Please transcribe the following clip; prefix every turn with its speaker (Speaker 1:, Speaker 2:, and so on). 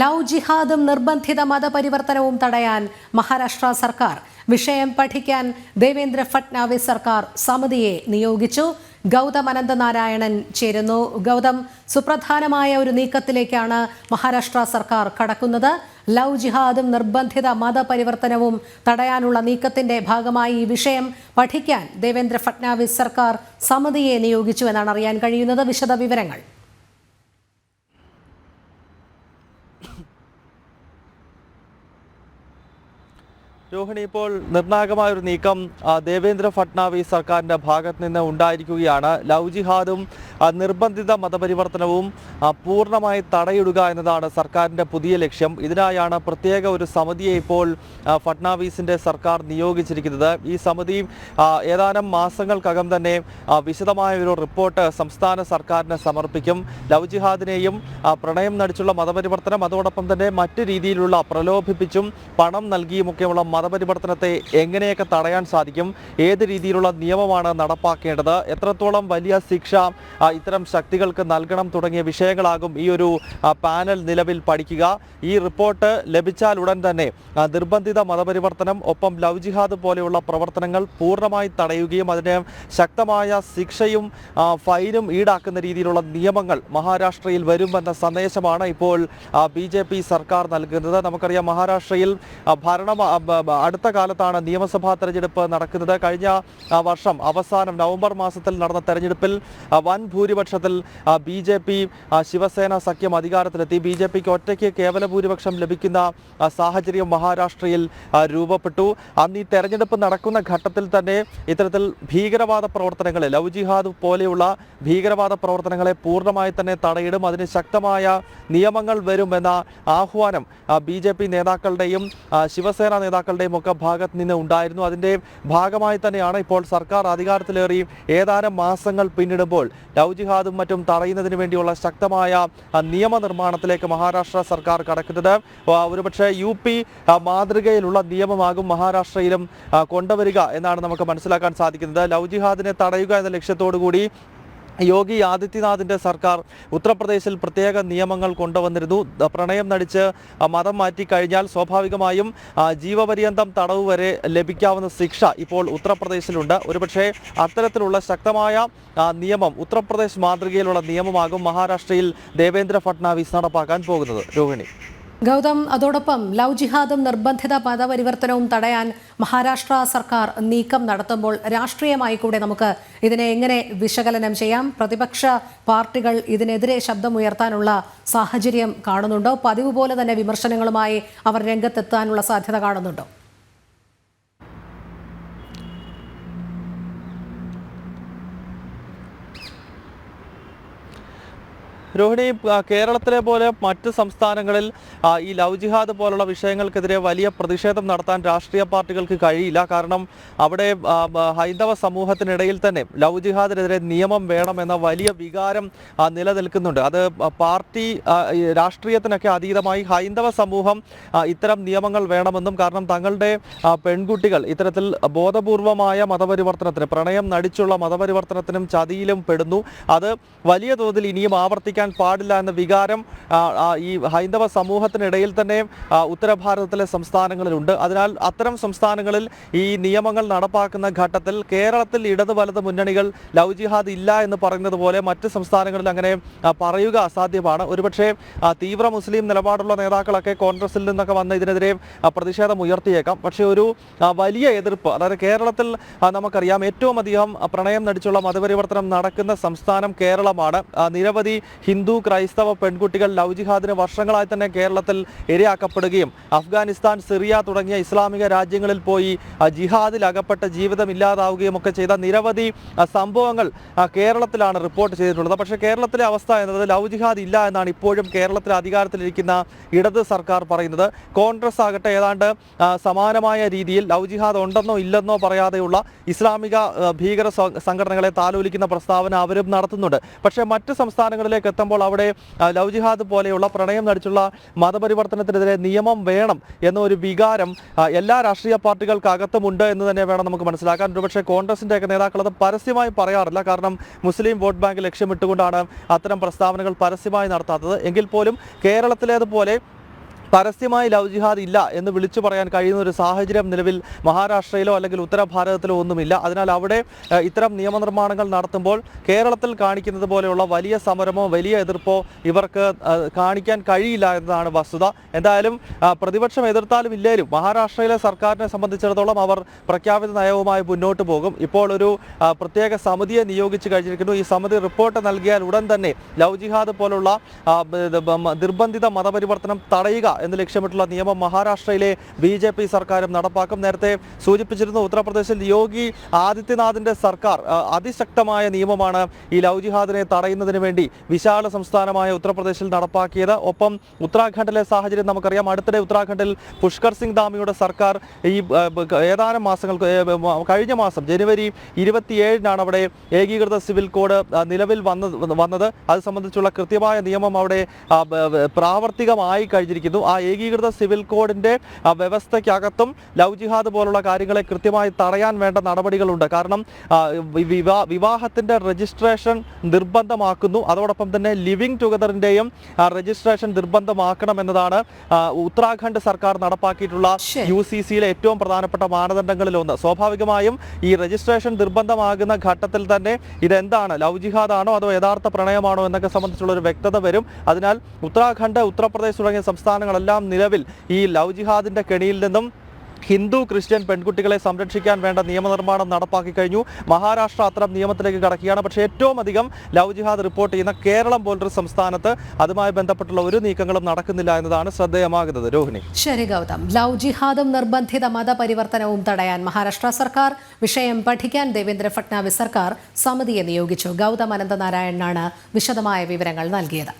Speaker 1: Love ജിഹാദും നിർബന്ധിത മതപരിവർത്തനവും തടയാൻ മഹാരാഷ്ട്ര സർക്കാർ. വിഷയം പഠിക്കാൻ ദേവേന്ദ്ര ഫട്നാവിസ് സർക്കാർ സമിതിയെ നിയോഗിച്ചു. ഗൗതം അനന്തനാരായണൻ ചേരുന്നു. ഗൗതം സുപ്രധാനമായ ഒരു നീക്കത്തിലേക്കാണ് മഹാരാഷ്ട്ര സർക്കാർ കടക്കുന്നത്. ലവ് ജിഹാദും നിർബന്ധിത മതപരിവർത്തനവും തടയാനുള്ള നീക്കത്തിന്റെ ഭാഗമായി ഈ വിഷയം പഠിക്കാൻ ദേവേന്ദ്ര ഫട്നാവിസ് സർക്കാർ സമിതിയെ നിയോഗിച്ചു എന്നാണ് അറിയാൻ കഴിയുന്നത്. വിശദ വിവരങ്ങൾ
Speaker 2: രോഹിണി ഇപ്പോൾ നിർണായകമായ ഒരു നീക്കം ദേവേന്ദ്ര ഫട്നാവിസ് സർക്കാരിന്റെ ഭാഗത്ത് നിന്ന് ഉണ്ടായിരിക്കുകയാണ്. ലവ് ജിഹാദും നിർബന്ധിത മതപരിവർത്തനവും പൂർണമായി തടയിടുക എന്നതാണ് സർക്കാരിന്റെ പുതിയ ലക്ഷ്യം. ഇതിനായാണ് പ്രത്യേക ഒരു സമിതിയെ ഇപ്പോൾ ആ, ഫട്നാവിസിന്റെ സർക്കാർ നിയോഗിച്ചിരിക്കുന്നത്. ഈ സമിതി ഏതാനും മാസങ്ങൾക്കകം തന്നെ വിശദമായ ഒരു റിപ്പോർട്ട് സംസ്ഥാന സർക്കാരിന് സമർപ്പിക്കും. ലവ് ജിഹാദിനെയും പ്രണയം നടിച്ചുള്ള മതപരിവർത്തനം അതോടൊപ്പം തന്നെ മറ്റു രീതിയിലുള്ള പ്രലോഭിപ്പിച്ചും പണം നൽകിയുമൊക്കെയുള്ള മതപരിവർത്തനത്തെ എങ്ങനെയൊക്കെ തടയാൻ സാധിക്കും? ഏത് രീതിയിലുള്ള നിയമമാണ് നടപ്പാക്കേണ്ടത്? എത്രത്തോളം വലിയ ശിക്ഷ ഇത്തരം ശക്തികൾക്ക് നൽകണം തുടങ്ങിയ വിഷയങ്ങളാകും ഈ ഒരു പാനൽ നിലവിൽ പഠിക്കുക. ഈ റിപ്പോർട്ട് ലഭിച്ചാൽ ഉടൻ തന്നെ നിർബന്ധിത മതപരിവർത്തനം ഒപ്പം ലവ് ജിഹാദ് പോലെയുള്ള പ്രവർത്തനങ്ങൾ പൂർണമായി തടയുകയും അതിന് ശക്തമായ ശിക്ഷയും ഫൈനും ഈടാക്കുന്ന രീതിയിലുള്ള നിയമങ്ങൾ മഹാരാഷ്ട്രയിൽ വരുമെന്ന സന്ദേശമാണ് ഇപ്പോൾ ബി സർക്കാർ നൽകുന്നത്. നമുക്കറിയാം മഹാരാഷ്ട്രയിൽ ഭരണം അടുത്ത കാലത്താണ് നിയമസഭാ തെരഞ്ഞെടുപ്പ് നടക്കുന്നത്. കഴിഞ്ഞ വർഷം അവസാനം നവംബർ മാസത്തിൽ നടന്ന തെരഞ്ഞെടുപ്പിൽ വൻ ഭൂരിപക്ഷത്തിൽ ബി ജെ പി ശിവസേന സഖ്യം അധികാരത്തിലെത്തി. ബി ജെ പിക്ക് ഒറ്റയ്ക്ക് കേവല ഭൂരിപക്ഷം ലഭിക്കുന്ന സാഹചര്യം മഹാരാഷ്ട്രയിൽ രൂപപ്പെട്ടു. അന്ന് ഈ തെരഞ്ഞെടുപ്പ് നടക്കുന്ന ഘട്ടത്തിൽ തന്നെ ഇത്തരത്തിൽ ഭീകരവാദ പ്രവർത്തനങ്ങളെ ലവ് ജിഹാദ് പോലെയുള്ള ഭീകരവാദ പ്രവർത്തനങ്ങളെ പൂർണമായി തന്നെ തടയിടും. അതിന് ശക്തമായ നിയമങ്ങൾ വരുമെന്ന ആഹ്വാനം ബി നേതാക്കളുടെയും ശിവസേന നേതാക്കളുടെയും ഒക്കെ ഭാഗത്ത് നിന്ന് ഉണ്ടായിരുന്നു. അതിന്റെ ഭാഗമായി തന്നെയാണ് ഇപ്പോൾ സർക്കാർ അധികാരത്തിലേറി ഏതാനും മാസങ്ങൾ പിന്നിടുമ്പോൾ ലൗജിഹാദും ജിഹാദും മറ്റും തടയുന്നതിന് വേണ്ടിയുള്ള ശക്തമായ നിയമനിർമ്മാണത്തിലേക്ക് മഹാരാഷ്ട്ര സർക്കാർ കടക്കുന്നത്. ഒരുപക്ഷെ യു പി മാതൃകയിലുള്ള നിയമമാകും മഹാരാഷ്ട്രയിലും കൊണ്ടുവരിക എന്നാണ് നമുക്ക് മനസ്സിലാക്കാൻ സാധിക്കുന്നത്. ലൗജിഹാദിനെ ജിഹാദിനെ തടയുക എന്ന ലക്ഷ്യത്തോടു കൂടി യോഗി ആദിത്യനാഥിന്റെ സർക്കാർ ഉത്തർപ്രദേശിൽ പ്രത്യേക നിയമങ്ങൾ കൊണ്ടുവന്നിരുന്നു. പ്രണയം നടിച്ച് മതം മാറ്റിക്കഴിഞ്ഞാൽ സ്വാഭാവികമായും ജീവപര്യന്തം തടവ് വരെ ലഭിക്കാവുന്ന ശിക്ഷ ഇപ്പോൾ ഉത്തർപ്രദേശിലുണ്ട്. ഒരുപക്ഷേ അത്തരത്തിലുള്ള ശക്തമായ നിയമം ഉത്തർപ്രദേശ് മാതൃകയിലുള്ള നിയമമാകും മഹാരാഷ്ട്രയിൽ ദേവേന്ദ്ര ഫട്നാവിസ് നടപ്പാക്കാൻ പോകുന്നത്. രോഹിണി.
Speaker 1: ഗൗതം അതോടൊപ്പം ലവ് ജിഹാദും നിർബന്ധിത മതപരിവർത്തനവും തടയാൻ മഹാരാഷ്ട്ര സർക്കാർ നീക്കം നടത്തുമ്പോൾ രാഷ്ട്രീയമായി കൂടെ നമുക്ക് ഇതിനെ എങ്ങനെ വിശകലനം ചെയ്യാം? പ്രതിപക്ഷ പാർട്ടികൾ ഇതിനെതിരെ ശബ്ദമുയർത്താനുള്ള സാഹചര്യം കാണുന്നുണ്ടോ? പതിവ് പോലെ തന്നെ വിമർശനങ്ങളുമായി അവർ രംഗത്തെത്താനുള്ള സാധ്യത കാണുന്നുണ്ടോ?
Speaker 2: രോഹിണി കേരളത്തിലെ പോലെ മറ്റ് സംസ്ഥാനങ്ങളിൽ ഈ ലവ് ജിഹാദ് പോലുള്ള വിഷയങ്ങൾക്കെതിരെ വലിയ പ്രതിഷേധം നടത്താൻ രാഷ്ട്രീയ പാർട്ടികൾക്ക് കഴിയില്ല. കാരണം അവിടെ ഹൈന്ദവ സമൂഹത്തിനിടയിൽ തന്നെ ലവ് ജിഹാദിനെതിരെ നിയമം വേണമെന്ന വലിയ വികാരം നിലനിൽക്കുന്നുണ്ട്. അത് പാർട്ടി രാഷ്ട്രീയത്തിനൊക്കെ അതീതമായി ഹൈന്ദവ സമൂഹം ഇത്തരം നിയമങ്ങൾ വേണമെന്നും കാരണം തങ്ങളുടെ പെൺകുട്ടികൾ ഇത്തരത്തിൽ ബോധപൂർവമായ മതപരിവർത്തനത്തിന് പ്രണയം നടിച്ചുള്ള മതപരിവർത്തനത്തിനും ചതിയിലും പെടുന്നു. അത് വലിയ തോതിൽ ഇനിയും ആവർത്തിക്കാൻ പാടില്ല എന്ന വികാരം ഈ ഹൈന്ദവ സമൂഹത്തിനിടയിൽ തന്നെ ഉത്തര ഉത്തരഭാരതത്തിലെ സംസ്ഥാനങ്ങളിലുണ്ട്. അതിനാൽ അത്തരം സംസ്ഥാനങ്ങളിൽ ഈ നിയമങ്ങൾ നടപ്പാക്കുന്ന ഘട്ടത്തിൽ കേരളത്തിൽ ഇടത് വലത് മുന്നണികൾ ലവ് ജിഹാദ് ഇല്ല എന്ന് പറയുന്നത് പോലെ മറ്റ് സംസ്ഥാനങ്ങളിൽ അങ്ങനെ പറയുക അസാധ്യമാണ്. ഒരുപക്ഷെ തീവ്ര മുസ്ലിം നിലപാടുള്ള നേതാക്കളൊക്കെ കോൺഗ്രസിൽ നിന്നൊക്കെ വന്ന് ഇതിനെതിരെ പ്രതിഷേധം ഉയർത്തിയേക്കാം. പക്ഷേ ഒരു വലിയ എതിർപ്പ് അതായത് കേരളത്തിൽ നമുക്കറിയാം ഏറ്റവും അധികം പ്രണയം നടിച്ചുള്ള മതപരിവർത്തനം നടക്കുന്ന സംസ്ഥാനം കേരളമാണ്. നിരവധി ഹിന്ദു ക്രൈസ്തവ പെൺകുട്ടികൾ ലവ് ജിഹാദിന് വർഷങ്ങളായി തന്നെ കേരളത്തിൽ ഇരയാക്കപ്പെടുകയും അഫ്ഗാനിസ്ഥാൻ സിറിയ തുടങ്ങിയ ഇസ്ലാമിക രാജ്യങ്ങളിൽ പോയി ജിഹാദിൽ അകപ്പെട്ട ജീവിതം ഇല്ലാതാവുകയും ഒക്കെ ചെയ്ത നിരവധി സംഭവങ്ങൾ കേരളത്തിലാണ് റിപ്പോർട്ട് ചെയ്തിട്ടുള്ളത്. പക്ഷേ കേരളത്തിലെ അവസ്ഥ എന്നത് ലവ് ജിഹാദ് ഇല്ല എന്നാണ് ഇപ്പോഴും കേരളത്തിൽ അധികാരത്തിലിരിക്കുന്ന ഇടത് സർക്കാർ പറയുന്നത്. കോൺഗ്രസ് ആകട്ടെ ഏതാണ്ട് സമാനമായ രീതിയിൽ ലവ് ജിഹാദ് ഉണ്ടെന്നോ ഇല്ലെന്നോ പറയാതെയുള്ള ഇസ്ലാമിക ഭീകര സംഘടനകളെ താലോലിക്കുന്ന പ്രസ്താവന അവരും നടത്തുന്നുണ്ട്. പക്ഷേ മറ്റ് സംസ്ഥാനങ്ങളിലേക്ക് എത്തുമ്പോൾ അവിടെ ലവ് ജിഹാദ് പോലെയുള്ള പ്രണയം നടിച്ചുള്ള മതപരിവർത്തനത്തിനെതിരെ നിയമം വേണം എന്ന ഒരു വികാരം എല്ലാ രാഷ്ട്രീയ പാർട്ടികൾക്കകത്തുമുണ്ട് എന്ന് തന്നെ വേണം നമുക്ക് മനസ്സിലാക്കാൻ. ഒരുപക്ഷെ കോൺഗ്രസിന്റെ ഒക്കെ നേതാക്കൾ അത് പരസ്യമായി പറയാറില്ല. കാരണം മുസ്ലിം വോട്ട് ബാങ്ക് ലക്ഷ്യമിട്ടുകൊണ്ടാണ് അത്തരം പ്രസ്താവനകൾ പരസ്യമായി നടത്താത്തത്. എങ്കിൽ പോലും കേരളത്തിലേതുപോലെ പരസ്യമായി ലവ് ജിഹാദ് ഇല്ല എന്ന് വിളിച്ചു പറയാൻ കഴിയുന്ന ഒരു സാഹചര്യം നിലവിൽ മഹാരാഷ്ട്രയിലോ അല്ലെങ്കിൽ ഉത്തര ഭാരതത്തിലോ ഒന്നുമില്ല. അതിനാൽ അവിടെ ഇത്തരം നിയമനിർമ്മാണങ്ങൾ നടത്തുമ്പോൾ കേരളത്തിൽ കാണിക്കുന്നത് പോലെയുള്ള വലിയ സമരമോ വലിയ എതിർപ്പോ ഇവർക്ക് കാണിക്കാൻ കഴിയില്ല എന്നതാണ് വസ്തുത. എന്തായാലും പ്രതിപക്ഷം എതിർത്താലും ഇല്ലേലും മഹാരാഷ്ട്രയിലെ സർക്കാരിനെ സംബന്ധിച്ചിടത്തോളം അവർ പ്രഖ്യാപിത നയവുമായി മുന്നോട്ട് പോകും. ഇപ്പോൾ ഒരു പ്രത്യേക സമിതിയെ നിയോഗിച്ചു കഴിഞ്ഞിരിക്കുന്നു. ഈ സമിതി റിപ്പോർട്ട് നൽകിയാൽ ഉടൻ തന്നെ ലവ് ജിഹാദ് പോലുള്ള നിർബന്ധിത മതപരിവർത്തനം തടയുക എന്ന് ലക്ഷ്യമിട്ടുള്ള നിയമം മഹാരാഷ്ട്രയിലെ ബി ജെ പി സർക്കാരും നടപ്പാക്കും. നേരത്തെ സൂചിപ്പിച്ചിരുന്നു ഉത്തർപ്രദേശിൽ യോഗി ആദിത്യനാഥിന്റെ സർക്കാർ അതിശക്തമായ നിയമമാണ് ഈ ലവ് ജിഹാദിനെ തടയുന്നതിന് വേണ്ടി വിശാല സംസ്ഥാനമായ ഉത്തർപ്രദേശിൽ നടപ്പാക്കിയത്. ഒപ്പം ഉത്തരാഖണ്ഡിലെ സാഹചര്യം നമുക്കറിയാം. അടുത്തിടെ ഉത്തരാഖണ്ഡിൽ പുഷ്കർ സിംഗ് ധാമിയുടെ സർക്കാർ ഈ ഏതാനും മാസങ്ങൾക്ക് കഴിഞ്ഞ മാസം ജനുവരി ഇരുപത്തിയേഴിനാണ് അവിടെ ഏകീകൃത സിവിൽ കോഡ് നിലവിൽ വന്നത് വന്നത്. അത് സംബന്ധിച്ചുള്ള കൃത്യമായ നിയമം അവിടെ പ്രാവർത്തികമായി കഴിഞ്ഞിരിക്കുന്നു. ഏകീകൃത സിവിൽ കോഡിന്റെ ആ, വ്യവസ്ഥയ്ക്കകത്തും ലവ് ജിഹാദ് പോലുള്ള കാര്യങ്ങളെ കൃത്യമായി തടയാൻ വേണ്ട നടപടികളുണ്ട്. കാരണം വിവാ- വിവാഹത്തിന്റെ രജിസ്ട്രേഷൻ നിർബന്ധമാക്കുന്നു. അതോടൊപ്പം തന്നെ ലിവിംഗ് ടുഗദറിന്റെയും രജിസ്ട്രേഷൻ നിർബന്ധമാക്കണം എന്നതാണ് ഉത്തരാഖണ്ഡ് സർക്കാർ നടപ്പാക്കിയിട്ടുള്ള. യു സി സിയിലെ ഏറ്റവും പ്രധാനപ്പെട്ട മാനദണ്ഡങ്ങളിൽ ഒന്ന്. സ്വാഭാവികമായും ഈ രജിസ്ട്രേഷൻ നിർബന്ധമാകുന്ന ഘട്ടത്തിൽ തന്നെ ഇതെന്താണ്? ലവ് ജിഹാദ് ആണോ അതോ യഥാർത്ഥ പ്രണയമാണോ എന്നൊക്കെ സംബന്ധിച്ചുള്ള ഒരു വ്യക്തത വരും. അതിനാൽ ഉത്തരാഖണ്ഡ് ഉത്തർപ്രദേശ് തുടങ്ങിയ സംസ്ഥാനങ്ങളെല്ലാം നിലവിൽ ഈ ലവ് ജിഹാദിന്റെ കെണിയിൽ നിന്നും ഹിന്ദു ക്രിസ്ത്യൻ പെൺകുട്ടികളെ സംരക്ഷിക്കാൻ വേണ്ട നിയമനിർമ്മാണം നടപ്പാക്കി കഴിഞ്ഞു. മഹാരാഷ്ട്ര അത്തരം നിയമത്തിലേക്ക് കടക്കുകയാണ്. പക്ഷേ ഏറ്റവും അധികം ലവ് ജിഹാദ് റിപ്പോർട്ട് ചെയ്യുന്ന കേരളം പോലൊരു സംസ്ഥാനത്ത് അതുമായി ബന്ധപ്പെട്ടുള്ള ഒരു നീക്കങ്ങളും നടക്കുന്നില്ല എന്നതാണ് ശ്രദ്ധേയമാകുന്നത്. രോഹിണി.
Speaker 1: ശരി ഗൗതം. ലവ് ജിഹാദും നിർബന്ധിത മതപരിവർത്തനവും തടയാൻ മഹാരാഷ്ട്ര സർക്കാർ വിഷയം പഠിക്കാൻ ദേവേന്ദ്ര ഫട്നാവിസ് സർക്കാർ സമിതിയെ നിയോഗിച്ചു. ഗൗതം അനന്തനാരായണനാണ് വിശദമായ വിവരങ്ങൾ നൽകിയത്.